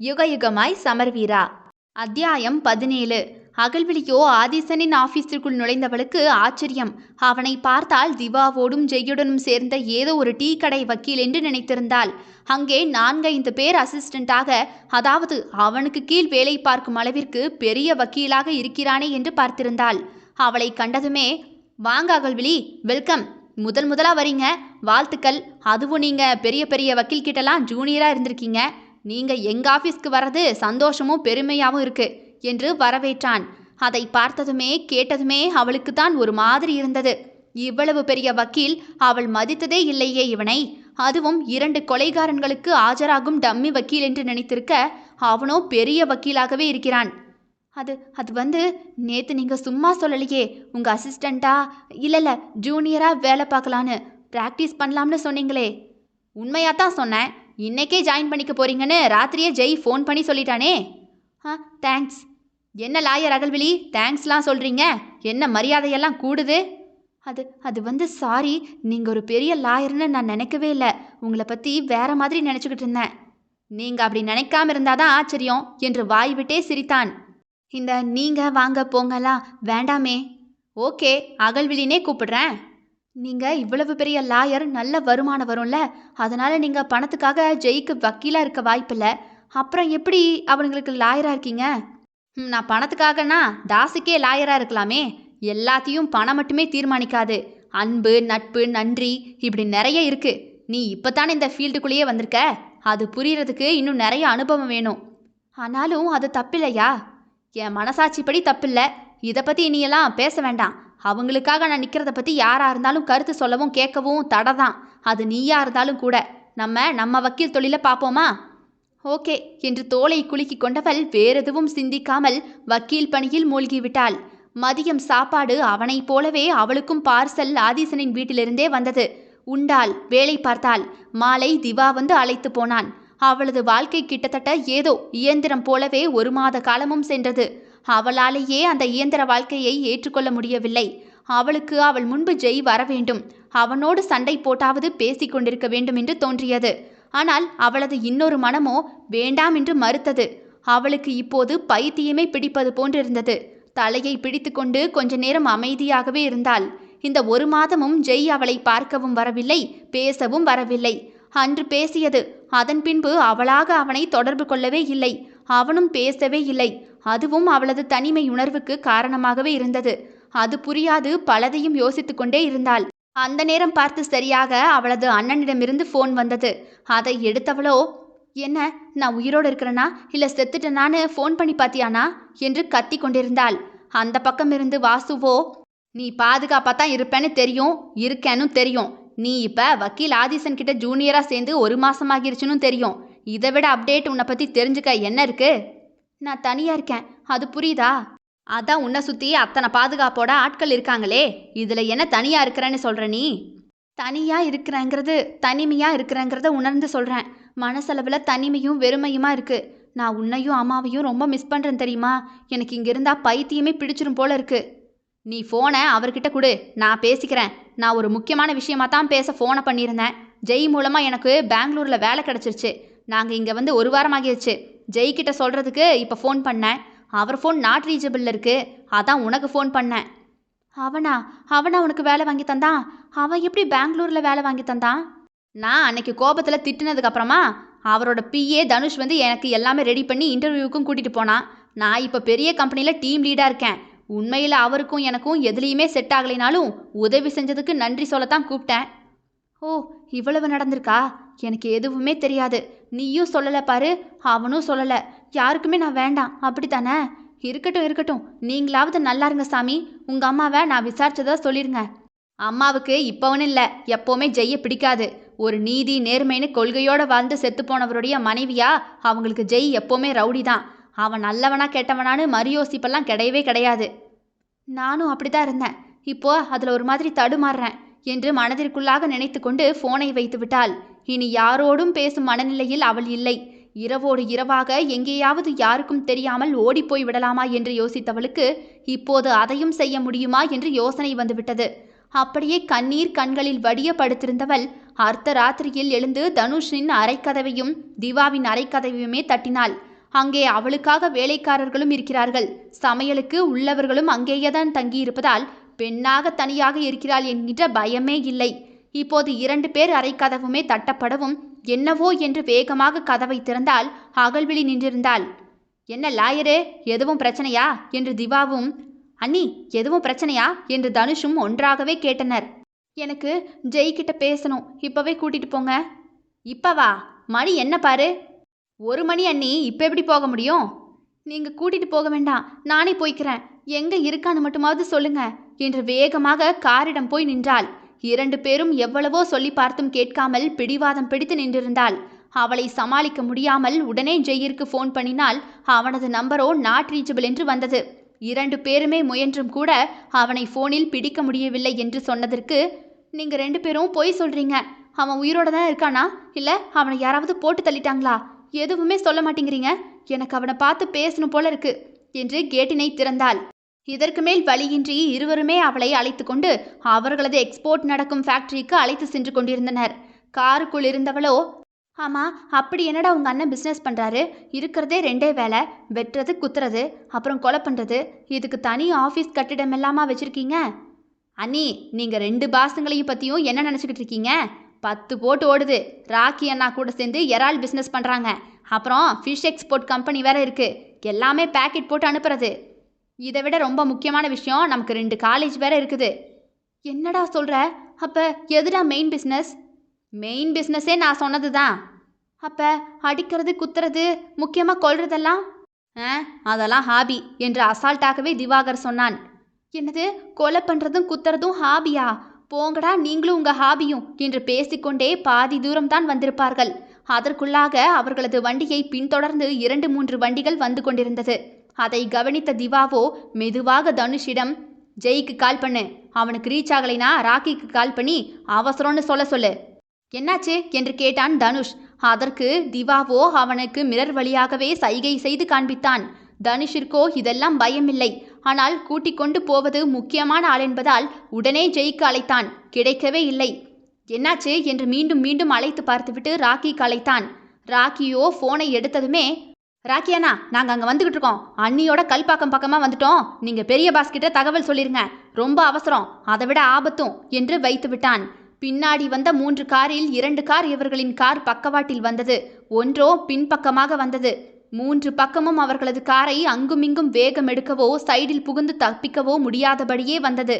யுகயுகமாய் சமர்வீரா? அத்தியாயம் பதினேழு. அகல்விழியோ ஆதிசனின் ஆபீஸிற்குள் நுழைந்தவளுக்கு ஆச்சரியம். அவனை பார்த்தால் திவாவோடும் ஜெய்யுடனும் சேர்ந்த ஏதோ ஒரு டீ கடை வக்கீல் என்று நினைத்திருந்தாள். அங்கே நான்கைந்து பேர் அசிஸ்டண்டாக அதாவது அவனுக்கு கீழ் வேலை பார்க்கும் அளவிற்கு பெரிய வக்கீலாக இருக்கிறானே என்று பார்த்திருந்தாள். அவளை கண்டதுமே வாங்க அகல்விழி வெல்கம். முதல் முதலா வரீங்க. வாழ்த்துக்கள். அதுவும் நீங்க பெரிய பெரிய வக்கீல் கிட்டலாம் ஜூனியரா இருந்திருக்கீங்க. நீங்க எங்க ஆபீஸ்க்கு வர்றது சந்தோஷமும் பெருமையாவும் இருக்கு என்று வரவேற்றான். அதை பார்த்ததுமே கேட்டதுமே அவளுக்கு தான் ஒரு மாதிரி இருந்தது. இவ்வளவு பெரிய வக்கீல் அவள் மதித்ததே இல்லையே இவனை. அதுவும் இரண்டு கொலைகாரன்களுக்கு ஆஜராகும் டம்மி வக்கீல் என்று நினைத்திருக்க அவனோ பெரிய வக்கீலாகவே இருக்கிறான். அது அது வந்து நேத்து நீங்க சும்மா சொல்லலையே உங்க அசிஸ்டண்டா இல்லை இல்லை ஜூனியரா வேலை பார்க்கலான்னு. ப்ராக்டிஸ் பண்ணலாம்னு சொன்னீங்களே. உண்மையாக தான் சொன்னேன். இன்னைக்கே ஜாயின் பண்ணிக்க போறீங்கன்னு ராத்திரியே ஜெய் ஃபோன் பண்ணி சொல்லிட்டானே. ஆ தேங்க்ஸ் என்ன லாயர் அகல்விழி? தேங்க்ஸ்லாம் சொல்கிறீங்க என்ன மரியாதையெல்லாம் கூடுது? அது அது வந்து சாரி நீங்கள் ஒரு பெரிய லாயர்னு நான் நினைக்கவே இல்லை. உங்களை பற்றி வேற மாதிரி நினச்சிக்கிட்டு இருந்தேன். நீங்கள் அப்படி நினைக்காம இருந்தாதான் ஆச்சரியம் என்று வாய் விட்டே சிரித்தான். இந்த நீங்கள் வாங்க போங்கலாம் வேண்டாமே. ஓகே அகல்விழினே கூப்பிடுறேன். நீங்கள் இவ்வளவு பெரிய லாயர் நல்ல வருமானம் வரும்ல. அதனால் நீங்கள் பணத்துக்காக ஜெய்க்கு வக்கீலாக இருக்க வாய்ப்பில்லை. அப்புறம் எப்படி அவனுங்களுக்கு லாயராக இருக்கீங்க? ம், நான் பணத்துக்காகனா? தாசுக்கே லாயராக இருக்கலாமே. எல்லாத்தையும் பணம் மட்டுமே தீர்மானிக்காது. அன்பு நட்பு நன்றி இப்படி நிறைய இருக்கு. நீ இப்போதானே இந்த ஃபீல்டுக்குள்ளேயே வந்திருக்க? அது புரியறதுக்கு இன்னும் நிறைய அனுபவம் வேணும். ஆனாலும் அது தப்பில்லையா? என் மனசாட்சிப்படி தப்பில்லை. இதை பற்றி இனியெல்லாம் பேச வேண்டாம். அவங்களுக்காக நான் நிற்கிறத பற்றி யாராக இருந்தாலும் கருத்து சொல்லவும் கேட்கவும் தடை தான் அது நீயா இருந்தாலும் கூட. நம்ம நம்ம வக்கீல் தொழிலை பார்ப்போமா? ஓகே என்று தோலை குலுக்கி கொண்டவள் வேறெதுவும் சிந்திக்காமல் வக்கீல் பணியில் மூழ்கிவிட்டாள். மதியம் சாப்பாடு அவனைப் போலவே அவளுக்கும் பார்சல் ஆதீசனின் வீட்டிலிருந்தே வந்தது. உண்டாள் வேலை பார்த்தாள். மாலை திவா வந்து அழைத்து போனான். அவளது வாழ்க்கை கிட்டத்தட்ட ஏதோ இயந்திரம் போலவே ஒரு மாத காலமும் சென்றது. அவளாலேயே அந்த இயந்திர வாழ்க்கையை ஏற்றுக்கொள்ள முடியவில்லை. அவளுக்கு அவள் முன்பு ஜெய் வர வேண்டும். அவனோடு சண்டை போட்டாவது பேசிக் கொண்டிருக்க வேண்டும் என்று தோன்றியது. ஆனால் அவளது இன்னொரு மனமோ வேண்டாம் என்று மறுத்தது. அவளுக்கு இப்போது பைத்தியமே பிடிப்பது போன்றிருந்தது. தலையை பிடித்துக்கொண்டு கொஞ்ச நேரம் அமைதியாகவே இருந்தாள். இந்த ஒரு மாதமும் ஜெய் அவளை பார்க்கவும் வரவில்லை பேசவும் வரவில்லை. அன்று பேசியது அதன் பின்பு அவளாக அவனை தொடர்பு கொள்ளவே இல்லை. அவனும் பேசவே இல்லை. அதுவும் அவளது தனிமை உணர்வுக்கு காரணமாகவே இருந்தது. அது புரியாது பலதையும் யோசித்துக்கொண்டே இருந்தாள். அந்த நேரம் பார்த்து சரியாக அவளது அண்ணனிடமிருந்து ஃபோன் வந்தது. அதை எடுத்தவளோ? என்ன நான் உயிரோடு இருக்கிறேனா? இல்லை செத்துட்டேனான்னு ஃபோன் பண்ணி பாத்தியானா என்று கத்தி கொண்டிருந்தாள். அந்த பக்கம் இருந்து வாசுவோ நீ பாதுகாப்பாக தான் இருப்பேன்னு தெரியும் இருக்கேன்னு தெரியும். நீ இப்போ வக்கீல் ஆதிசன் கிட்ட ஜூனியராக சேர்ந்து ஒரு மாசமாகிருச்சுன்னு தெரியும். இதை விட அப்டேட் உன்னை பற்றி தெரிஞ்சுக்க என்ன இருக்கு? நான் தனியாக இருக்கேன். அது புரியுதா? அதான் உன்னை சுற்றி அத்தனை பாதுகாப்போட ஆட்கள் இருக்காங்களே. இதில் என்ன தனியாக இருக்கிறேன்னு சொல்கிற நீ? தனியாக இருக்கிறேங்கிறது தனிமையாக இருக்கிறேங்கிறத உணர்ந்து சொல்கிறேன் மனசளவில் தனிமையும் வெறுமையுமா இருக்குது நான் உன்னையும் அம்மாவையும் ரொம்ப மிஸ் பண்ணுறேன் தெரியுமா? எனக்கு இங்கே இருந்தால் பைத்தியமே பிடிச்சிரும் போல இருக்குது நீ ஃபோனை அவர்கிட்ட கொடு. நான் பேசிக்கிறேன். நான் ஒரு முக்கியமான விஷயமா தான் பேச ஃபோனை பண்ணியிருந்தேன். ஜெய் மூலமாக எனக்கு பெங்களூரில் வேலை கிடச்சிருச்சு. நாங்கள் இங்கே வந்து ஒரு வாரம் ஆகிடுச்சு ஜெய்கிட்ட சொல்கிறதுக்கு இப்போ ஃபோன் பண்ணேன். அவர் ஃபோன் நாட் ரீச்சபிளில் இருக்குது அதான் உனக்கு ஃபோன் பண்ணேன். அவனா? அவனா உனக்கு வேலை வாங்கி தந்தான்? அவன் எப்படி பெங்களூரில் வேலை வாங்கி தந்தான்? நான் அன்னைக்கு கோபத்தில் திட்டினதுக்கப்புறமா அவரோட பிஏ தனுஷ் வந்து எனக்கு எல்லாமே ரெடி பண்ணி இன்டர்வியூவுக்கும் கூட்டிகிட்டு போனான். நான் இப்போ பெரிய கம்பெனியில் டீம் லீடாக இருக்கேன். உண்மையில் அவருக்கும் எனக்கும் எதுலேயுமே செட் ஆகலைனாலும் உதவி செஞ்சதுக்கு நன்றி சொல்லத்தான் கூப்பிட்டேன். ஓ இவ்வளவு நடந்திருக்கா? எனக்கு எதுவுமே தெரியாது. நீயும் சொல்லலை பாரு அவனும் சொல்லலை. யாருக்குமே நான் வேண்டாம் அப்படித்தானே? இருக்கட்டும் இருக்கட்டும். நீங்களாவது நல்லா இருங்க சாமி. உங்கள் அம்மாவை நான் விசாரிச்சதா சொல்லிருங்க. அம்மாவுக்கு இப்போவனு இல்லை எப்போவுமே ஜெய்ய பிடிக்காது. ஒரு நீதி நேர்மைன்னு கொள்கையோட வாழ்ந்து செத்து போனவருடைய மனைவியா அவங்களுக்கு ஜெய் எப்போவுமே ரவுடி தான் அவன் நல்லவனா கெட்டவனான்னு மறுயோசிப்பெல்லாம் கிடையவே கிடையாது. நானும் அப்படிதான் இருந்தேன். இப்போ அதில் ஒரு மாதிரி தடுமாறுறேன் என்று மனதிற்குள்ளாக நினைத்துக்கொண்டு போனை வைத்து விட்டாள் இனி யாரோடும் பேசும் மனநிலையில் அவள் இல்லை. இரவோடு இரவாக எங்கேயாவது யாருக்கும் தெரியாமல் ஓடிப்போய் விடலாமா என்று யோசித்தவளுக்கு இப்போது அதையும் செய்ய முடியுமா என்று யோசனை வந்துவிட்டது. அப்படியே கண்ணீர் கண்களில் வடிய படுத்திருந்தவள் அர்த்த ராத்திரியில் எழுந்து தனுஷின் அரைக்கதவையும் திவாவின் அரைக்கதவையுமே தட்டினாள். அங்கே அவளுக்காக வேலைக்காரர்களும் இருக்கிறார்கள். சமையலுக்கு உள்ளவர்களும் அங்கேயேதான் தங்கியிருப்பதால் பெண்ணாக தனியாக இருக்கிறாள் என்கின்ற பயமே இல்லை. இப்போது இரண்டு பேர் அறைக்கதவுமே தட்டப்படவும் என்னவோ என்று வேகமாக கதவை திறந்தால் அகல்விழி நின்றிருந்தாள். என்ன லாயரே எதுவும் பிரச்சனையா? என்று திவாவும். அண்ணி எதுவும் பிரச்சனையா? என்று தனுஷும் ஒன்றாகவே கேட்டனர். எனக்கு ஜெய்கிட்ட பேசணும். இப்பவே கூட்டிட்டு போங்க. இப்பவா மணி என்ன பாரு? ஒரு மணி அண்ணி. இப்போ எப்படி போக முடியும்? நீங்க கூட்டிட்டு போக வேண்டாம். நானே போய்க்கிறேன். எங்க இருக்கான்னு மட்டுமாவது சொல்லுங்க. என்று வேகமாக காரிடம் போய் நின்றாள். இரண்டு பேரும் எவ்வளவோ சொல்லி பார்த்தும் கேட்காமல் பிடிவாதம் பிடித்து நின்றிருந்தாள். அவளை சமாளிக்க முடியாமல் உடனே ஜெயிற்கு ஃபோன் பண்ணினால் அவனது நம்பரோ நாட் ரீச்சபிள் என்று வந்தது. இரண்டு பேருமே முயன்றும் கூட அவனை ஃபோனில் பிடிக்க முடியவில்லை என்று சொன்னதற்கு நீங்க ரெண்டு பேரும் பொய் சொல்றீங்க. அவன் உயிரோட தான் இருக்கானா? இல்ல அவனை யாராவது போட்டு தள்ளிட்டாங்களா? எதுவுமே சொல்ல மாட்டேங்கிறீங்க. எனக்கு அவனை பார்த்து பேசணும் போல இருக்கு என்று கேட்டினை திறந்தாள். இதற்கு மேல் வழியின்றி இருவருமே அவளை அழைத்து கொண்டு அவர்களது எக்ஸ்போர்ட் நடக்கும் ஃபேக்டரிக்கு அழைத்து சென்று கொண்டிருந்தனர். காருக்குள் இருந்தவளோ ஆமாம் அப்படி என்னடா உங்கள் அண்ணன் பிஸ்னஸ் பண்ணுறாரு இருக்கிறதே ரெண்டே வேலை வெட்டுறது குத்துறது அப்புறம் கொலை பண்ணுறது இதுக்கு தனி ஆஃபீஸ் கட்டிடம் எல்லாமா வச்சுருக்கீங்க? அண்ணி நீங்கள் ரெண்டு பாசங்களையும் பற்றியும் என்ன நினச்சிக்கிட்டு இருக்கீங்க? பத்து போட்டு ஓடுது. ராக்கி அண்ணா கூட சேர்ந்து எறால் பிஸ்னஸ் பண்ணுறாங்க அப்புறம் ஃபிஷ் எக்ஸ்போர்ட் கம்பெனி வேற இருக்குது எல்லாமே பேக்கெட் போட்டு அனுப்புறது. இதை விட ரொம்ப முக்கியமான விஷயம் நமக்கு ரெண்டு காலேஜ் வேற இருக்குது. என்னடா சொல்கிற அப்போ எதுடா மெயின் பிஸ்னஸ் மெயின் பிஸ்னஸே நான் சொன்னது தான் அப்போ அடிக்கிறது குத்துறது முக்கியமாக கொள்றதெல்லாம் ஆ அதெல்லாம் ஹாபி என்று அசால்ட்டாகவே திவாகர் சொன்னான். என்னது கொலை பண்ணுறதும் குத்துறதும் ஹாபியா போங்கடா நீங்களும் உங்கள் ஹாபியும் என்று பேசிக்கொண்டே பாதி தூரம் தான் வந்திருப்பார்கள். அதற்குள்ளாக அவர்களது வண்டியை பின்தொடர்ந்து இரண்டு மூன்று வண்டிகள் வந்து கொண்டிருந்தது. அதை கவனித்த திவாவோ மெதுவாக தனுஷிடம் ஜெய்க்கு கால் பண்ணு. அவனுக்கு ரீச் ஆகலைனா ராக்கிக்கு கால் பண்ணி அவசரம்னு சொல்ல சொல்லு. என்னாச்சு? என்று கேட்டான் தனுஷ். அதற்கு திவாவோ அவனுக்கு மிரர் வழியாகவே சைகை செய்து காண்பித்தான். தனுஷிற்கோ இதெல்லாம் பயமில்லை. ஆனால் கூட்டிக் கொண்டு போவது முக்கியமான ஆள் என்பதால் உடனே ஜெய்க்கு அழைத்தான். கிடைக்கவே இல்லை. என்னாச்சு? என்று மீண்டும் மீண்டும் அழைத்து பார்த்துவிட்டு ராக்கிக்கு அழைத்தான். ராக்கியோ ஃபோனை எடுத்ததுமே ராக்கி அண்ணா நாங்கள் அங்கே வந்துக்கிட்டு இருக்கோம். அண்ணியோட கல்பாக்கம் பக்கமாக வந்துட்டோம். நீங்கள் பெரிய பாஸ் கிட்ட தகவல் சொல்லிருங்க. ரொம்ப அவசரம். அதை விட ஆபத்தும் என்று வைத்து விட்டான். பின்னாடி வந்த மூன்று காரில் இரண்டு கார் இவர்களின் கார் பக்கவாட்டில் வந்தது. ஒன்றோ பின்பக்கமாக வந்தது. மூன்று பக்கமும் அவர்களது காரை அங்குமிங்கும் வேகம் எடுக்கவோ சைடில் புகுந்து தப்பிக்கவோ முடியாதபடியே வந்தது.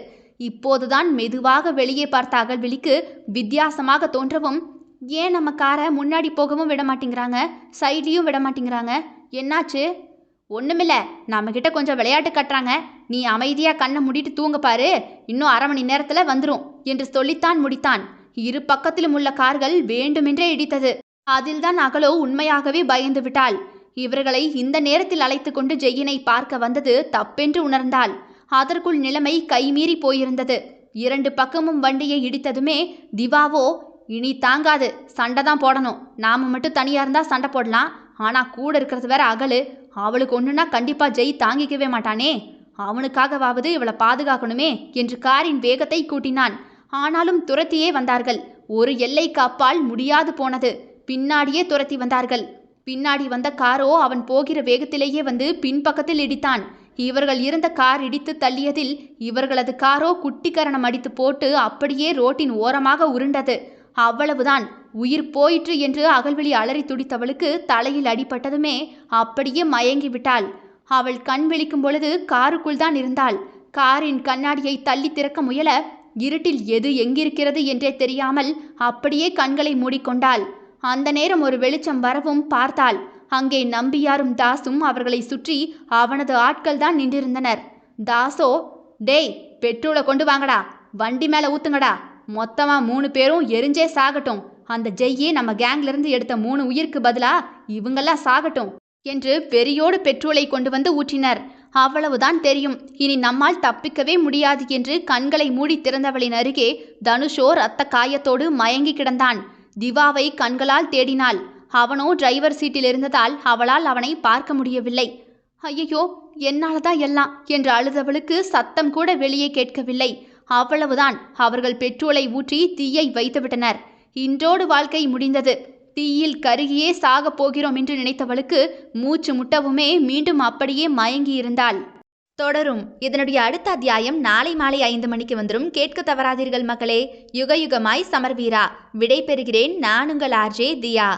இப்போதுதான் மெதுவாக வெளியே பார்த்த அகல்விழிக்கு வித்தியாசமாக தோன்றவும் ஏன் நம்ம காரை முன்னாடி போகவும் விட மாட்டேங்கிறாங்க? சைட்லேயும் விட மாட்டேங்கிறாங்க? என்னாச்சு? ஒன்றுமில்ல நம்மக்கிட்ட கொஞ்சம் விளையாட்டு கட்டுறாங்க. நீ அமைதியாக கண்ணை மூடிட்டு தூங்க பாரு. இன்னும் அரை மணி நேரத்தில் வந்துடும் என்று சொல்லித்தான் முடித்தான். இரு பக்கத்திலும் உள்ள கார்கள் வேண்டுமென்றே இடித்தது. அதில்தான் அகலோ உண்மையாகவே பயந்து விட்டாள். இவர்களை இந்த நேரத்தில் அழைத்து கொண்டு ஜெயினை பார்க்க வந்தது தப்பென்று உணர்ந்தாள். அதற்குள் நிலைமை கைமீறி போயிருந்தது. இரண்டு பக்கமும் வண்டியை இடித்ததுமே திவாவோ இனி தாங்காது. சண்டை தான் போடணும். நாம மட்டும் தனியாக இருந்தால் சண்டை போடலாம். ஆனால் கூட இருக்கிறது வேற அகலு. அவளுக்கு ஒன்றுனா கண்டிப்பாக ஜெய் தாங்கிக்கவே மாட்டானே. அவனுக்காகவாவது இவளை பாதுகாக்கணுமே என்று காரின் வேகத்தை கூட்டினான். ஆனாலும் துரத்தியே வந்தார்கள். ஒரு எல்லைக்கு அப்பால் முடியாது போனது. பின்னாடியே துரத்தி வந்தார்கள். பின்னாடி வந்த காரோ அவன் போகிற வேகத்திலேயே வந்து பின்பக்கத்தில் இடித்தான். இவர்கள் இருந்த கார் இடித்து தள்ளியதில் இவர்களது காரோ குட்டிக்கரணம் அடித்து போட்டு அப்படியே ரோட்டின் ஓரமாக உருண்டது. அவ்வளவுதான். உயிர் போயிற்று என்று அகல்வெளி அலறி துடித்தவளுக்கு தலையில் அடிபட்டதுமே அப்படியே மயங்கி விட்டாள் அவள் கண் விழிக்கும் பொழுது காருக்குள் தான் இருந்தாள். காரின் கண்ணாடியை தள்ளி திறக்க முயல இருட்டில் எது எங்கிருக்கிறது என்றே தெரியாமல் அப்படியே கண்களை மூடிக்கொண்டாள். அந்த நேரம் ஒரு வெளிச்சம் வரவும் பார்த்தாள். அங்கே நம்பியாரும் தாசும் அவர்களை சுற்றி அவனது ஆட்கள் தான் நின்றிருந்தனர். தாசோ டேய் பெட்ரோலை கொண்டு வாங்கடா. வண்டி மேல ஊத்துங்கடா. மொத்தமா மூணு பேரும் எரிஞ்சே சாகட்டும். அந்த ஜெய்யே நம்ம கேங்ல இருந்து எடுத்த மூணு உயிருக்கு பதிலா இவங்கெல்லாம் சாகட்டும் என்று வெறியோடு பெட்ரோலை கொண்டு வந்து ஊற்றினர். அவ்வளவுதான் தெரியும். இனி நம்மால் தப்பிக்கவே முடியாது என்று கண்களை மூடி திறந்தவளின் அருகே தனுஷோ ரத்த காயத்தோடு மயங்கி கிடந்தான். திவாவை கண்களால் தேடினாள். அவனோ டிரைவர் சீட்டில் இருந்ததால் அவளால் அவனை பார்க்க முடியவில்லை. ஐயையோ என்னால தான் எல்லாம் என்று அழுதவளுக்கு சத்தம் கூட வெளியே கேட்கவில்லை. அவ்வளவுதான். அவர்கள் பெட்ரோலை ஊற்றி தீயை வைத்துவிட்டனர். இன்றோடு வாழ்க்கை முடிந்தது. தீயில் கருகியே சாகப் போகிறோம் என்று நினைத்தவளுக்கு மூச்சு முட்டவுமே மீண்டும் அப்படியே மயங்கி இருந்தாள் தொடரும். இதனுடைய அடுத்த அத்தியாயம் நாளை மாலை ஐந்து மணிக்கு வந்துடும் கேட்க தவறாதீர்கள் மக்களே. யுக யுகமாய் சமர்வீரா. விடை பெறுகிறேன் நான் உங்கள் ஆர்ஜே தியா.